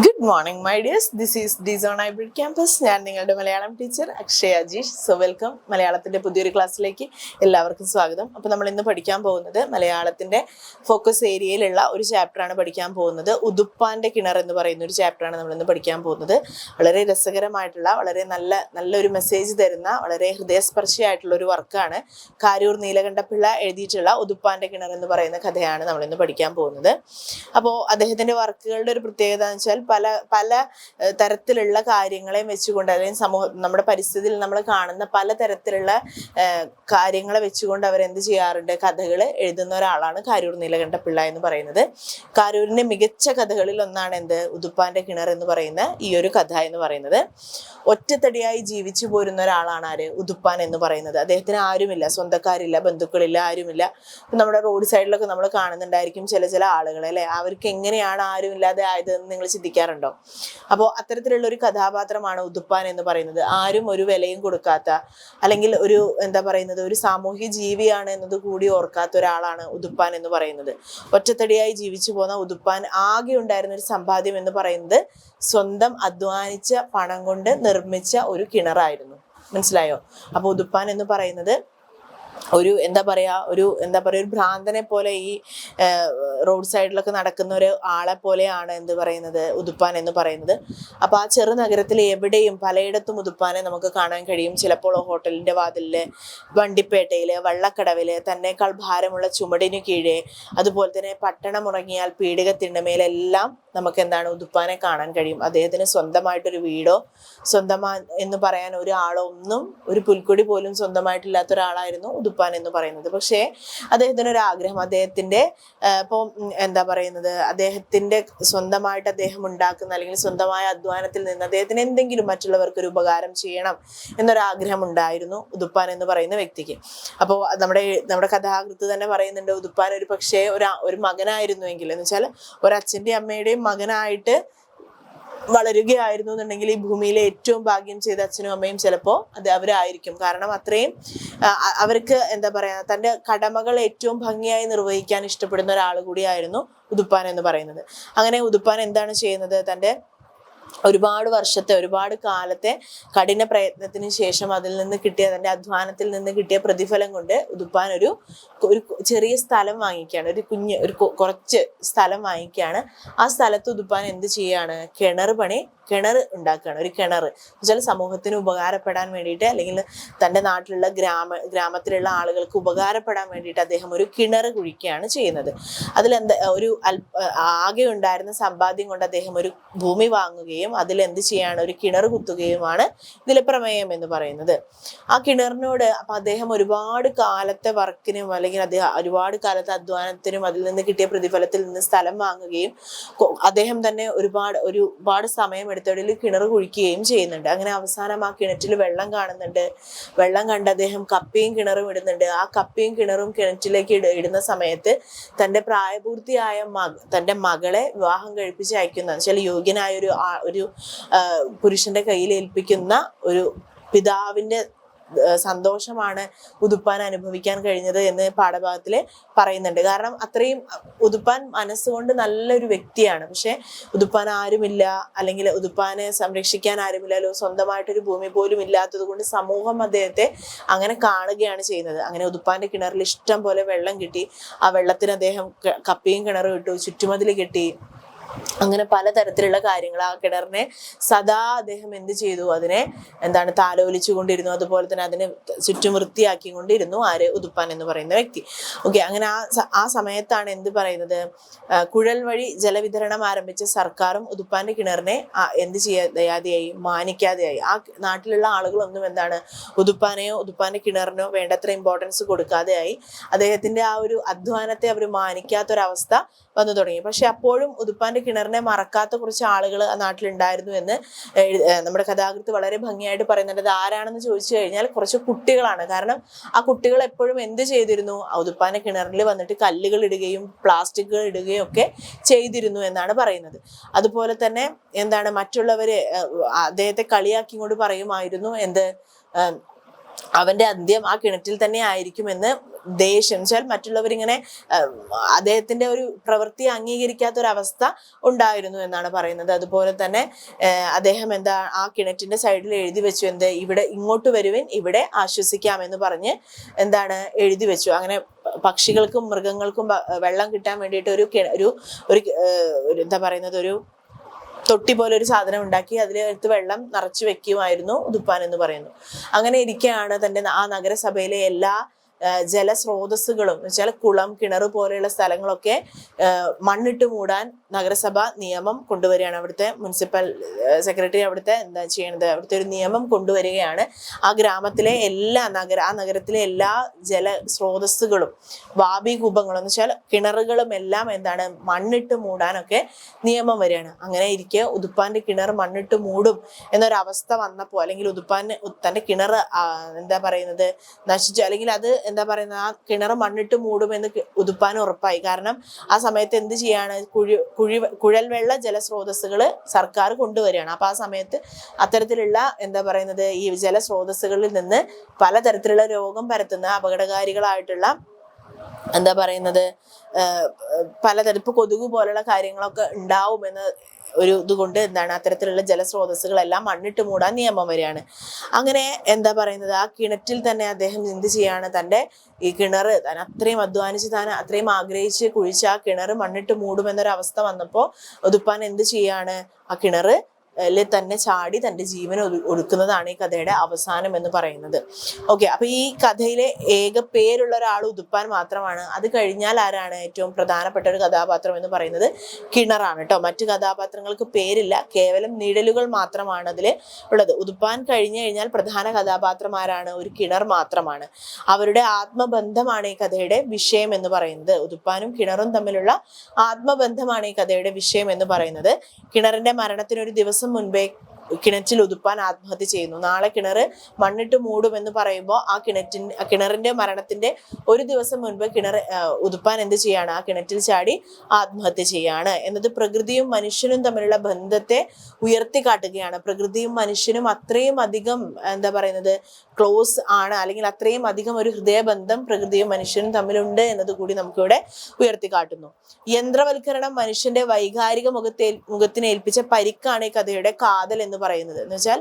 Good morning my dears this is Dzone hybrid campus ഞാൻ നിങ്ങളുടെ Malayalam teacher Akshaya Ajeesh. So welcome മലയാളത്തിന്റെ പുതിയൊരു ക്ലാസ്സിലേക്ക് എല്ലാവർക്കും സ്വാഗതം. അപ്പോൾ നമ്മൾ ഇന്ന് പഠിക്കാൻ പോകുന്നത് മലയാളത്തിന്റെ ഫോക്കസ് ഏരിയയിലുള്ള ഒരു ചാപ്റ്ററാണ് പഠിക്കാൻ പോകുന്നത്. ഉതുപ്പാന്റെ കിണർ എന്ന് പറയുന്ന ഒരു ചാപ്റ്ററാണ് നമ്മൾ ഇന്ന് പഠിക്കാൻ പോകുന്നത്. വളരെ രസകരമായിട്ടുള്ള വളരെ നല്ല നല്ലൊരു മെസ്സേജ് തരുന്ന വളരെ ഹൃദയസ്പർശിയായിട്ടുള്ള ഒരു വർക്കാണ് കാരൂർ നീലകണ്ഠപിള്ള എഴുതിയിട്ടുള്ള ഉതുപ്പാന്റെ കിണർ എന്ന് പറയുന്ന കഥയാണ് നമ്മൾ ഇന്ന് പഠിക്കാൻ പോകുന്നത്. അപ്പോൾ അദ്ദേഹത്തിന്റെ വർക്കുകളുടെ ഒരു പ്രത്യേകത എന്ന് വെച്ചാൽ പല പല തരത്തിലുള്ള കാര്യങ്ങളെയും വെച്ചുകൊണ്ട് അല്ലെങ്കിൽ സമൂഹ നമ്മുടെ പരിസ്ഥിതിയിൽ നമ്മൾ കാണുന്ന പല തരത്തിലുള്ള കാര്യങ്ങളെ വെച്ചുകൊണ്ട് അവർ എന്ത് ചെയ്യാറുണ്ട്? കഥകൾ എഴുതുന്ന ഒരാളാണ് കാരൂർ നീലകണ്ഠപിള്ള എന്ന് പറയുന്നത്. കാരൂരിന്റെ മികച്ച കഥകളിൽ ഒന്നാണ് എന്ത്? ഉതുപ്പാന്റെ കിണർ എന്ന് പറയുന്ന ഈ ഒരു കഥ എന്ന് പറയുന്നത്. ഒറ്റത്തടിയായി ജീവിച്ചു പോരുന്ന ഒരാളാണ് ആര്? ഉതുപ്പാൻ എന്ന് പറയുന്നത്. അദ്ദേഹത്തിന് ആരുമില്ല. സ്വന്തക്കാരില്ല ബന്ധുക്കളില്ല ആരുമില്ല. നമ്മുടെ റോഡ് സൈഡിലൊക്കെ നമ്മൾ കാണുന്നുണ്ടായിരിക്കും ചില ചില ആളുകളെ അല്ലെ? അവർക്ക് എങ്ങനെയാണ് ആരുമില്ലാതെ ആയതെന്ന് നിങ്ങൾ ചിന്തിക്കാറുണ്ടോ അപ്പോൾ അത്തരത്തിലുള്ള ഒരു കഥാപാത്രമാണ് ഉതുപ്പാൻ എന്ന് പറയുന്നത്. ആരും ഒരു വിലയും കൊടുക്കാത്ത അല്ലെങ്കിൽ ഒരു എന്താ പറയുന്നത് ഒരു സാമൂഹ്യ ജീവിയാണ് എന്നത് കൂടി ഓർക്കാത്ത ഒരാളാണ് ഉതുപ്പാൻ എന്ന് പറയുന്നത്. ഒറ്റത്തടിയായി ജീവിച്ചു പോന്ന ഉതുപ്പാൻ ആകെ ഉണ്ടായിരുന്ന ഒരു സമ്പാദ്യം എന്ന് പറയുന്നത് സ്വന്തം അധ്വാനിച്ച പണം കൊണ്ട് നിർമ്മിച്ച ഒരു കിണറായിരുന്നു. മനസ്സിലായോ? അപ്പോൾ ഉതുപ്പാൻ എന്ന് പറയുന്നത് ഒരു എന്താ പറയാ ഒരു എന്താ പറയാ ഒരു ഭ്രാന്തനെ പോലെ ഈ റോഡ് സൈഡിലൊക്കെ നടക്കുന്ന ഒരു ആളെ പോലെയാണ് എന്ത് പറയുന്നത് ഉതുപ്പാൻ എന്ന് പറയുന്നത്. അപ്പൊ ആ ചെറു നഗരത്തിൽ എവിടെയും പലയിടത്തും ഉതുപ്പാനെ നമുക്ക് കാണാൻ കഴിയും. ചിലപ്പോൾ ഹോട്ടലിന്റെ വാതിലിൽ വണ്ടിപ്പേട്ടയിൽ വള്ളക്കടവിൽ തന്നേക്കാൾ ഭാരമുള്ള ചുമടിനു കീഴേ അതുപോലെ തന്നെ പട്ടണം ഉറങ്ങിയാൽ പീഡിക തിണ്ണമേലെല്ലാം നമുക്ക് എന്താണ് ഉതുപ്പാനെ കാണാൻ കഴിയും. അദ്ദേഹത്തിന് സ്വന്തമായിട്ടൊരു വീടോ സ്വന്തമാ എന്ന് പറയാൻ ഒരാളോ ഒന്നും ഒരു പുൽക്കൊടി പോലും സ്വന്തമായിട്ടില്ലാത്ത ഒരാളായിരുന്നു ഉതുപ്പാൻ. എന്ന് പറയുന്നത്. പക്ഷേ അദ്ദേഹത്തിന് ഒരു ആഗ്രഹം അദ്ദേഹത്തിന്റെ ആഹ് ഇപ്പം എന്താ പറയുന്നത്? അദ്ദേഹത്തിന്റെ സ്വന്തമായിട്ട് അദ്ദേഹം ഉണ്ടാക്കുന്ന അല്ലെങ്കിൽ സ്വന്തമായ അധ്വാനത്തിൽ നിന്ന് അദ്ദേഹത്തിന് എന്തെങ്കിലും മറ്റുള്ളവർക്ക് ഒരു ഉപകാരം ചെയ്യണം എന്നൊരാഗ്രഹം ഉണ്ടായിരുന്നു ഉദുപ്പാൻ എന്ന് പറയുന്ന വ്യക്തിക്ക്. അപ്പോൾ നമ്മുടെ നമ്മുടെ കഥാകൃത്ത് തന്നെ പറയുന്നുണ്ട് ഉദുപ്പാൻ ഒരു പക്ഷേ ഒരു ഒരു മകനായിരുന്നുവെങ്കിൽ എന്ന് വെച്ചാൽ ഒരു അച്ഛന്റെയും അമ്മയുടെയും മകനായിട്ട് വളരുകയായിരുന്നു എന്നുണ്ടെങ്കിൽ ഈ ഭൂമിയിലെ ഏറ്റവും ഭാഗ്യം ചെയ്ത അച്ഛനും അമ്മയും ചിലപ്പോൾ അത് അവരായിരിക്കും. കാരണം അത്രയും അവർക്ക് എന്താ പറയാ തന്റെ കടമകൾ ഏറ്റവും ഭംഗിയായി നിർവഹിക്കാൻ ഇഷ്ടപ്പെടുന്ന ഒരാൾ കൂടിയായിരുന്നു ഉതുപ്പാൻ എന്ന് പറയുന്നത്. അങ്ങനെ ഉതുപ്പാൻ എന്താണ് ചെയ്യുന്നത്? തന്റെ ഒരുപാട് വർഷത്തെ ഒരുപാട് കാലത്തെ കഠിന പ്രയത്നത്തിന് ശേഷം അതിൽ നിന്ന് കിട്ടിയ തന്റെ അധ്വാനത്തിൽ നിന്ന് കിട്ടിയ പ്രതിഫലം കൊണ്ട് ഉതുപ്പാൻ ഒരു ഒരു ചെറിയ സ്ഥലം വാങ്ങിക്കുകയാണ്. ഒരു കുഞ്ഞ് ഒരു കുറച്ച് സ്ഥലം വാങ്ങിക്കുകയാണ്. ആ സ്ഥലത്ത് ഉതുപ്പാൻ എന്ത് ചെയ്യാണ് കിണർ പണി കിണർ ഉണ്ടാക്കുകയാണ് ഒരു കിണർ. എന്നുവെച്ചാൽ സമൂഹത്തിന് ഉപകാരപ്പെടാൻ വേണ്ടിയിട്ട് അല്ലെങ്കിൽ തന്റെ നാട്ടിലുള്ള ഗ്രാമ ഗ്രാമത്തിലുള്ള ആളുകൾക്ക് ഉപകാരപ്പെടാൻ വേണ്ടിയിട്ട് അദ്ദേഹം ഒരു കിണർ കുഴിക്കുകയാണ് ചെയ്യുന്നത്. അതിലെന്ത് ഒരു ആകെ ഉണ്ടായിരുന്ന സമ്പാദ്യം കൊണ്ട് അദ്ദേഹം ഒരു ഭൂമി വാങ്ങുകയും അതിൽ എന്ത് ചെയ്യാണ് ഒരു കിണർ കുത്തുകയുമാണ് ഇതിലെ പ്രമേയം എന്ന് പറയുന്നത്. ആ കിണറിനോട് അപ്പൊ അദ്ദേഹം ഒരുപാട് കാലത്തെ വർക്കിനും അല്ലെങ്കിൽ അദ്ദേഹം ഒരുപാട് കാലത്തെ അധ്വാനത്തിനും അതിൽ നിന്ന് കിട്ടിയ പ്രതിഫലത്തിൽ നിന്ന് സ്ഥലം വാങ്ങുകയും അദ്ദേഹം തന്നെ ഒരുപാട് ഒരുപാട് സമയം എടുത്തതിൽ കിണർ കുഴിക്കുകയും ചെയ്യുന്നുണ്ട്. അങ്ങനെ അവസാനം ആ കിണറ്റിൽ വെള്ളം കാണുന്നുണ്ട്. വെള്ളം കണ്ട് അദ്ദേഹം കപ്പിയും കിണറും ഇടുന്നുണ്ട്. ആ കപ്പിയും കിണറും കിണറ്റിലേക്ക് ഇടുന്ന സമയത്ത് തന്റെ പ്രായപൂർത്തിയായ മക തന്റെ മകളെ വിവാഹം കഴിപ്പിച്ച് അയക്കുന്ന വെച്ചാൽ യോഗ്യനായ ഒരു ഒരു പുരുഷന്റെ കയ്യിൽ ഏൽപ്പിക്കുന്ന ഒരു പിതാവിന്റെ സന്തോഷമാണ് ഉതുപ്പാൻ അനുഭവിക്കാൻ കഴിഞ്ഞത് എന്ന് പാഠഭാഗത്തിൽ പറയുന്നുണ്ട്. കാരണം അത്രയും ഉതുപ്പാൻ മനസ്സുകൊണ്ട് നല്ലൊരു വ്യക്തിയാണ്. പക്ഷെ ഉതുപ്പാൻ ആരുമില്ല അല്ലെങ്കിൽ ഉതുപ്പാനെ സംരക്ഷിക്കാൻ ആരുമില്ലല്ലോ സ്വന്തമായിട്ടൊരു ഭൂമി പോലും ഇല്ലാത്തത് കൊണ്ട് സമൂഹം അദ്ദേഹത്തെ അങ്ങനെ കാണുകയാണ് ചെയ്യുന്നത്. അങ്ങനെ ഉതുപ്പാന്റെ കിണറിൽ ഇഷ്ടം പോലെ വെള്ളം കിട്ടി. ആ വെള്ളത്തിന് അദ്ദേഹം കപ്പിയും കിണറും ഇട്ടു ചുറ്റുമതിൽ കെട്ടി അങ്ങനെ പലതരത്തിലുള്ള കാര്യങ്ങൾ ആ കിണറിനെ സദാ അദ്ദേഹം എന്ത് ചെയ്തു? അതിനെ എന്താണ് താലോലിച്ചു കൊണ്ടിരുന്നു അതുപോലെ തന്നെ അതിനെ ചുറ്റും വൃത്തിയാക്കി കൊണ്ടിരുന്നു ആര്? ഉതുപ്പാൻ എന്ന് പറയുന്ന വ്യക്തി. ഓക്കെ അങ്ങനെ ആ ആ സമയത്താണ് എന്ത് പറയുന്നത്? കുഴൽ വഴി ജലവിതരണം ആരംഭിച്ച സർക്കാരും ഉതുപ്പാന്റെ കിണറിനെ എന്ത് ചെയ്യാതെയായി? മാനിക്കാതെയായി. ആ നാട്ടിലുള്ള ആളുകളൊന്നും എന്താണ് ഉതുപ്പാനെയോ ഉതുപ്പാന്റെ കിണറിനോ വേണ്ടത്ര ഇമ്പോർട്ടൻസ് കൊടുക്കാതെയായി. അദ്ദേഹത്തിന്റെ ആ ഒരു അധ്വാനത്തെ അവർ മാനിക്കാത്തൊരവസ്ഥ വന്നു തുടങ്ങി. പക്ഷെ അപ്പോഴും ഉതുപ്പാന്റെ കിണറിനെ മറക്കാത്ത കുറച്ച് ആളുകൾ ആ നാട്ടിലുണ്ടായിരുന്നു എന്ന് നമ്മുടെ കഥാകൃത്ത് വളരെ ഭംഗിയായിട്ട് പറയുന്നുണ്ട്. അത് ആരാണെന്ന് ചോദിച്ചു കഴിഞ്ഞാൽ കുറച്ച് കുട്ടികളാണ്. കാരണം ആ കുട്ടികൾ എപ്പോഴും എന്ത് ചെയ്തിരുന്നു? ഉതുപ്പാന്റെ കിണറിൽ വന്നിട്ട് കല്ലുകൾ ഇടുകയും പ്ലാസ്റ്റിക്കുകൾ ഇടുകയും ഒക്കെ ചെയ്തിരുന്നു എന്നാണ് പറയുന്നത്. അതുപോലെ തന്നെ എന്താണ് മറ്റുള്ളവരെ അദ്ദേഹത്തെ കളിയാക്കി കൊണ്ട് പറയുമായിരുന്നു. എന്ത് അവന്റെ അന്ത്യം ആ കിണറ്റിൽ തന്നെ ആയിരിക്കുമെന്ന് ദേഷ്യം വെച്ചാൽ മറ്റുള്ളവരിങ്ങനെ അദ്ദേഹത്തിന്റെ ഒരു പ്രവൃത്തി അംഗീകരിക്കാത്ത ഒരു അവസ്ഥ ഉണ്ടായിരുന്നു എന്നാണ് പറയുന്നത്. അതുപോലെ തന്നെ അദ്ദേഹം എന്താ ആ കിണറ്റിന്റെ സൈഡിൽ എഴുതി വെച്ചു എന്ത് ഇവിടെ ഇങ്ങോട്ട് വരുവൻ ഇവിടെ ആശ്വസിക്കാമെന്ന് പറഞ്ഞ് എന്താണ് എഴുതി വെച്ചു. അങ്ങനെ പക്ഷികൾക്കും മൃഗങ്ങൾക്കും വെള്ളം കിട്ടാൻ വേണ്ടിയിട്ട് ഒരു ഒരു എന്താ പറയുന്നത് ഒരു തൊട്ടി പോലെ ഒരു സാധനം ഉണ്ടാക്കി അതിലെടുത്ത് വെള്ളം നിറച്ചു വെക്കുമായിരുന്നു ഉതുപ്പാൻ എന്ന് പറയുന്നു. അങ്ങനെ ഇരിക്കെയാണ് തന്റെ ആ നഗരസഭയിലെ എല്ലാ ജലസ്രോതസ്സുകളും വെച്ചാൽ കുളം കിണർ പോലെയുള്ള സ്ഥലങ്ങളൊക്കെ മണ്ണിട്ട് മൂടാൻ നഗരസഭ നിയമം കൊണ്ടുവരികയാണ്. അവിടുത്തെ മുനിസിപ്പൽ സെക്രട്ടറി അവിടുത്തെ എന്താ ചെയ്യണത്? അവിടുത്തെ ഒരു നിയമം കൊണ്ടുവരികയാണ്. ആ ഗ്രാമത്തിലെ എല്ലാ നഗര ആ നഗരത്തിലെ എല്ലാ ജലസ്രോതസ്സുകളും വാബി കൂപങ്ങളും എന്ന് വെച്ചാൽ കിണറുകളും എല്ലാം എന്താണ്? മണ്ണിട്ട് മൂടാനൊക്കെ നിയമം വരികയാണ്. അങ്ങനെ ഇരിക്കെ ഉതുപ്പാന്റെ കിണർ മണ്ണിട്ട് മൂടും എന്നൊരവസ്ഥ വന്നപ്പോൾ അല്ലെങ്കിൽ ഉതുപ്പാൻ തന്റെ കിണർ എന്താ പറയുന്നത് നശിച്ചു. അല്ലെങ്കിൽ അത് എന്താ പറയുന്നത് ആ കിണർ മണ്ണിട്ട് മൂടുമെന്ന് ഉതുപ്പാൻ ഉറപ്പായി. കാരണം ആ സമയത്ത് എന്ത് ചെയ്യാണ് കുഴി കുഴി കുഴൽ വെള്ള ജലസ്രോതസ്സുകൾ സർക്കാർ കൊണ്ടുവരികയാണ്. അപ്പൊ ആ സമയത്ത് അത്തരത്തിലുള്ള എന്താ പറയുന്നത് ഈ ജലസ്രോതസ്സുകളിൽ നിന്ന് പലതരത്തിലുള്ള രോഗം പരത്തുന്ന അപകടകാരികളായിട്ടുള്ള എന്താ പറയുന്നത് പലതരപ്പ് കൊതുക് പോലുള്ള കാര്യങ്ങളൊക്കെ ഉണ്ടാവുമെന്ന് ഒരു ഇതുകൊണ്ട് എന്താണ് അത്തരത്തിലുള്ള ജലസ്രോതസ്സുകളെല്ലാം മണ്ണിട്ട് മൂടാൻ നിയമം വരികയാണ് അങ്ങനെ എന്താ പറയുന്നത്? ആ കിണറ്റിൽ തന്നെ അദ്ദേഹം എന്ത് ചെയ്യാണ്? തന്റെ ഈ കിണർ താൻ അത്രയും അധ്വാനിച്ച് താൻ അത്രയും ആഗ്രഹിച്ച് കുഴിച്ച് ആ കിണർ മണ്ണിട്ട് മൂടുമെന്നൊരവസ്ഥ വന്നപ്പോൾ ഒതുപ്പാൻ എന്ത് ചെയ്യാണ്? ആ കിണർ ൽ തന്നെ ചാടി തന്റെ ജീവൻ ഒടുക്കുന്നതാണ് ഈ കഥയുടെ അവസാനം എന്ന് പറയുന്നത്. ഓക്കെ അപ്പൊ ഈ കഥയിലെ ഏക പേരുള്ള ഒരാൾ ഉതുപ്പാൻ മാത്രമാണ്. അത് കഴിഞ്ഞാൽ ആരാണ് ഏറ്റവും പ്രധാനപ്പെട്ട ഒരു കഥാപാത്രം എന്ന് പറയുന്നത്? കിണറാണ് കേട്ടോ. മറ്റു കഥാപാത്രങ്ങൾക്ക് പേരില്ല. കേവലം നിഴലുകൾ മാത്രമാണ് അതിൽ ഉള്ളത്. ഉതുപ്പാൻ കഴിഞ്ഞു കഴിഞ്ഞാൽ പ്രധാന കഥാപാത്രം ആരാണ്? ഒരു കിണർ മാത്രമാണ്. അവരുടെ ആത്മബന്ധമാണ് ഈ കഥയുടെ വിഷയം എന്ന് പറയുന്നത്. ഉതുപ്പാനും കിണറും തമ്മിലുള്ള ആത്മബന്ധമാണ് ഈ കഥയുടെ വിഷയം എന്ന് പറയുന്നത്. കിണറിന്റെ മരണത്തിന് ഒരു ദിവസം മുൻപേ കിണറ്റിൽ ഉതുപ്പാൻ ആത്മഹത്യ ചെയ്യുന്നു. നാളെ കിണർ മണ്ണിട്ട് മൂടുമെന്ന് പറയുമ്പോൾ ആ കിണറ്റിൻ കിണറിന്റെ മരണത്തിന്റെ ഒരു ദിവസം മുൻപ് കിണർ ഉതുപ്പാൻ എന്ത് ചെയ്യാണ്? ആ കിണറ്റിൽ ചാടി ആത്മഹത്യ ചെയ്യാണ്. എന്നത് പ്രകൃതിയും മനുഷ്യനും തമ്മിലുള്ള ബന്ധത്തെ ഉയർത്തി കാട്ടുകയാണ്. പ്രകൃതിയും മനുഷ്യനും അത്രയും അധികം എന്താ പറയുന്നത് ക്ലോസ് ആണ്. അല്ലെങ്കിൽ അത്രയും അധികം ഒരു ഹൃദയബന്ധം പ്രകൃതിയും മനുഷ്യനും തമ്മിലുണ്ട് എന്നത് കൂടി നമുക്കിവിടെ ഉയർത്തി കാട്ടുന്നു. യന്ത്രവൽക്കരണം മനുഷ്യന്റെ വൈകാരിക മുഖത്തെ മുഖത്തിനേൽപ്പിച്ച പരിക്കാണ് ഈ കഥയുടെ കാതൽ എന്ന് പറയുന്നത്. എന്ന് വെച്ചാൽ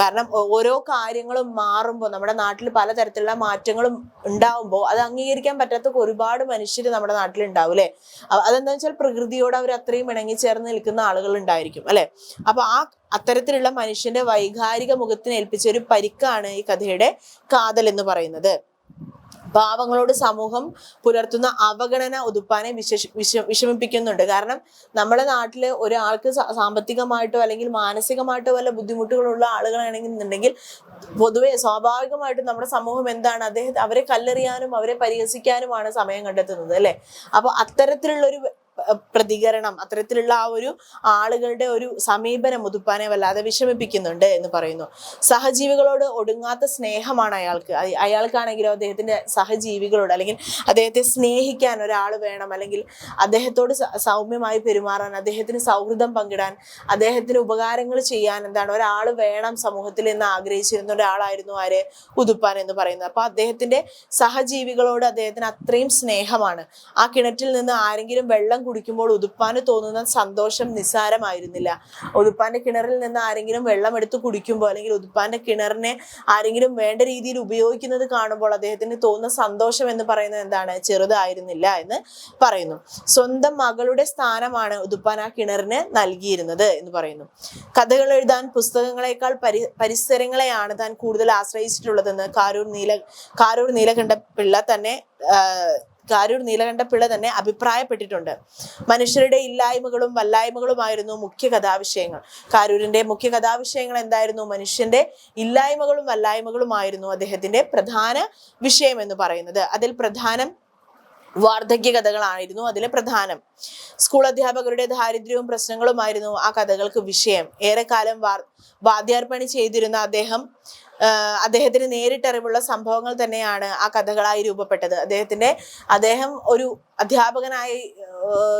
കാരണം ഓരോ കാര്യങ്ങളും മാറുമ്പോൾ നമ്മുടെ നാട്ടിൽ പലതരത്തിലുള്ള മാറ്റങ്ങളും ഉണ്ടാവുമ്പോൾ അത് അംഗീകരിക്കാൻ പറ്റാത്ത ഒരുപാട് മനുഷ്യർ നമ്മുടെ നാട്ടിൽ ഉണ്ടാവും അല്ലെ? അതെന്താ വെച്ചാൽ പ്രകൃതിയോട് അവർ അത്രയും ഇണങ്ങി ചേർന്ന് നിൽക്കുന്ന ആളുകൾ ഉണ്ടായിരിക്കും അല്ലെ? അപ്പൊ ആ അത്തരത്തിലുള്ള മനുഷ്യന്റെ വൈകാരിക മുഖത്തിന് ഏൽപ്പിച്ച ഒരു പരിക്കാണ് ഈ കഥയുടെ കാതൽ എന്ന് പറയുന്നത്. പാവങ്ങളോട് സമൂഹം പുലർത്തുന്ന അവഗണന ഉതുപ്പാനെ വിശേഷ വിഷ വിഷമിപ്പിക്കുന്നുണ്ട്. കാരണം നമ്മുടെ നാട്ടിൽ ഒരാൾക്ക് സാമ്പത്തികമായിട്ടോ അല്ലെങ്കിൽ മാനസികമായിട്ടോ വല്ല ബുദ്ധിമുട്ടുകളുള്ള ആളുകളാണെന്നുണ്ടെങ്കിൽ പൊതുവെ സ്വാഭാവികമായിട്ടും നമ്മുടെ സമൂഹം എന്താണ്? അദ്ദേഹത്തെ അവരെ കല്ലെറിയാനും അവരെ പരിഹസിക്കാനുമാണ് സമയം കണ്ടെത്തുന്നത് അല്ലെ? അപ്പൊ അത്തരത്തിലുള്ള ഒരു പ്രതികരണം അത്തരത്തിലുള്ള ആ ഒരു ആളുകളുടെ ഒരു സമീപനം ഉതുപ്പാനെ വല്ലാതെ വിഷമിപ്പിക്കുന്നുണ്ട് എന്ന് പറയുന്നു. സഹജീവികളോട് ഒടുങ്ങാത്ത സ്നേഹമാണ് അയാൾക്ക്. അയാൾക്കാണെങ്കിലോ അദ്ദേഹത്തിന്റെ സഹജീവികളോട് അല്ലെങ്കിൽ അദ്ദേഹത്തെ സ്നേഹിക്കാൻ ഒരാൾ വേണം അല്ലെങ്കിൽ അദ്ദേഹത്തോട് സൗമ്യമായി പെരുമാറാൻ അദ്ദേഹത്തിന് സൗഹൃദം പങ്കിടാൻ അദ്ദേഹത്തിന് ഉപകാരങ്ങൾ ചെയ്യാൻ എന്താണ് ഒരാൾ വേണം സമൂഹത്തിൽ എന്ന് ആഗ്രഹിച്ചിരുന്ന ഒരാളായിരുന്നു ആര്? ഉതുപ്പാൻ എന്ന് പറയുന്നത്. അപ്പൊ അദ്ദേഹത്തിന്റെ സഹജീവികളോട് അദ്ദേഹത്തിന് അത്രയും സ്നേഹമാണ്. ആ കിണറ്റിൽ നിന്ന് ആരെങ്കിലും വെള്ളം കുടിക്കുമ്പോൾ ഉതുപ്പാന് തോന്നുന്ന സന്തോഷം നിസ്സാരമായിരുന്നില്ല. ഉതുപ്പാന്റെ കിണറിൽ നിന്ന് ആരെങ്കിലും വെള്ളം എടുത്ത് കുടിക്കുമ്പോൾ അല്ലെങ്കിൽ ഉതുപ്പാന്റെ കിണറിനെ ആരെങ്കിലും വേണ്ട രീതിയിൽ ഉപയോഗിക്കുന്നത് കാണുമ്പോൾ അദ്ദേഹത്തിന് തോന്നുന്ന സന്തോഷം എന്ന് പറയുന്നത് എന്താണ്? ചെറുതായിരുന്നില്ല എന്ന് പറയുന്നു. സ്വന്തം മകളുടെ സ്ഥാനമാണ് ഉതുപ്പാൻ ആ കിണറിന് നൽകിയിരുന്നത് എന്ന് പറയുന്നു. കഥകൾ എഴുതാൻ പുസ്തകങ്ങളെക്കാൾ പരി പരിസരങ്ങളെയാണ് താൻ കൂടുതൽ ആശ്രയിച്ചിട്ടുള്ളതെന്ന് കാരൂർ നീല കാരൂർ നീലകണ്ഠ പിള്ള തന്നെ കാരൂർ നീലകണ്ഠ പിള്ള തന്നെ അഭിപ്രായപ്പെട്ടിട്ടുണ്ട്. മനുഷ്യരുടെ ഇല്ലായ്മകളും വല്ലായ്മകളുമായിരുന്നു മുഖ്യ കഥാവിഷയങ്ങൾ. കാരൂരിന്റെ മുഖ്യ കഥാവിഷയങ്ങൾ എന്തായിരുന്നു? മനുഷ്യന്റെ ഇല്ലായ്മകളും വല്ലായ്മകളുമായിരുന്നു അദ്ദേഹത്തിന്റെ പ്രധാന വിഷയം എന്ന് പറയുന്നത്. അതിൽ പ്രധാനം വാർദ്ധക്യ കഥകളായിരുന്നു അതിലെ പ്രധാനം. സ്കൂൾ അധ്യാപകരുടെ ദാരിദ്ര്യവും പ്രശ്നങ്ങളുമായിരുന്നു ആ കഥകൾക്ക് വിഷയം. ഏറെക്കാലം വാർ വാദ്യാർപ്പണി ചെയ്തിരുന്ന അദ്ദേഹം അദ്ദേഹത്തിന് നേരിട്ടറിവുള്ള സംഭവങ്ങൾ തന്നെയാണ് ആ കഥകളായി രൂപപ്പെട്ടത്. അദ്ദേഹത്തിന്റെ അദ്ദേഹം ഒരു അധ്യാപകനായി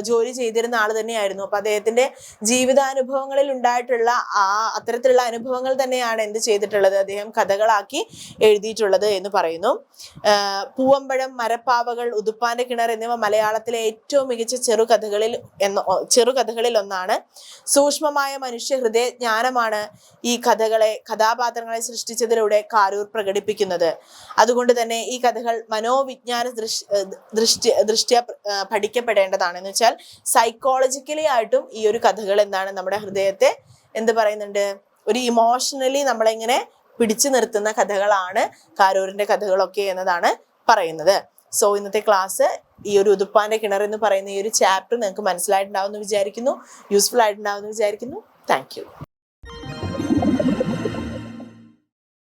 ജോലി ചെയ്തിരുന്ന ആൾ തന്നെയായിരുന്നു. അപ്പൊ അദ്ദേഹത്തിന്റെ ജീവിതാനുഭവങ്ങളിൽ ഉണ്ടായിട്ടുള്ള ആ അത്തരത്തിലുള്ള അനുഭവങ്ങൾ തന്നെയാണ് എന്ത് ചെയ്തിട്ടുള്ളത്? അദ്ദേഹം കഥകളാക്കി എഴുതിയിട്ടുള്ളത് എന്ന് പറയുന്നു. പൂവമ്പഴം മരപ്പാവകൾ ഉതുപ്പാന്റെ കിണർ എന്നിവ മലയാളത്തിലെ ഏറ്റവും മികച്ച ചെറുകഥകളിൽ എന്ന ചെറുകഥകളിൽ ഒന്നാണ്. സൂക്ഷ്മമായ മനുഷ്യ ഹൃദയ ജ്ഞാനമാണ് ഈ കഥകളെ കഥാപാത്രങ്ങളെ സൃഷ്ടിച്ചതിലൂടെ കാരൂർ പ്രകടിപ്പിക്കുന്നത്. അതുകൊണ്ട് തന്നെ ഈ കഥകൾ മനോവിജ്ഞാന ദൃഷ്ടി ദൃഷ്ടി ദൃഷ്ട്യ ആഹ് പഠിക്കപ്പെടേണ്ടതാണ് എന്ന് വെച്ചാൽ സൈക്കോളജിക്കലി ആയിട്ടും ഈ ഒരു കഥകൾ എന്താണ് നമ്മുടെ ഹൃദയത്തെ എന്ത് പറയുന്നുണ്ട്? ഒരു ഇമോഷണലി നമ്മളെങ്ങനെ പിടിച്ചു നിർത്തുന്ന കഥകളാണ് കാരൂരിന്റെ കഥകളൊക്കെ എന്നതാണ് പറയുന്നത്. സോ ഇന്നത്തെ ക്ലാസ് ഈ ഒരു ഉതുപ്പാന്റെ കിണർ എന്ന് പറയുന്ന ഈ ഒരു ചാപ്റ്റർ നിങ്ങൾക്ക് മനസ്സിലായിട്ടുണ്ടാവുമെന്ന് വിചാരിക്കുന്നു. യൂസ്ഫുൾ ആയിട്ടുണ്ടാവുമെന്ന് വിചാരിക്കുന്നു. താങ്ക്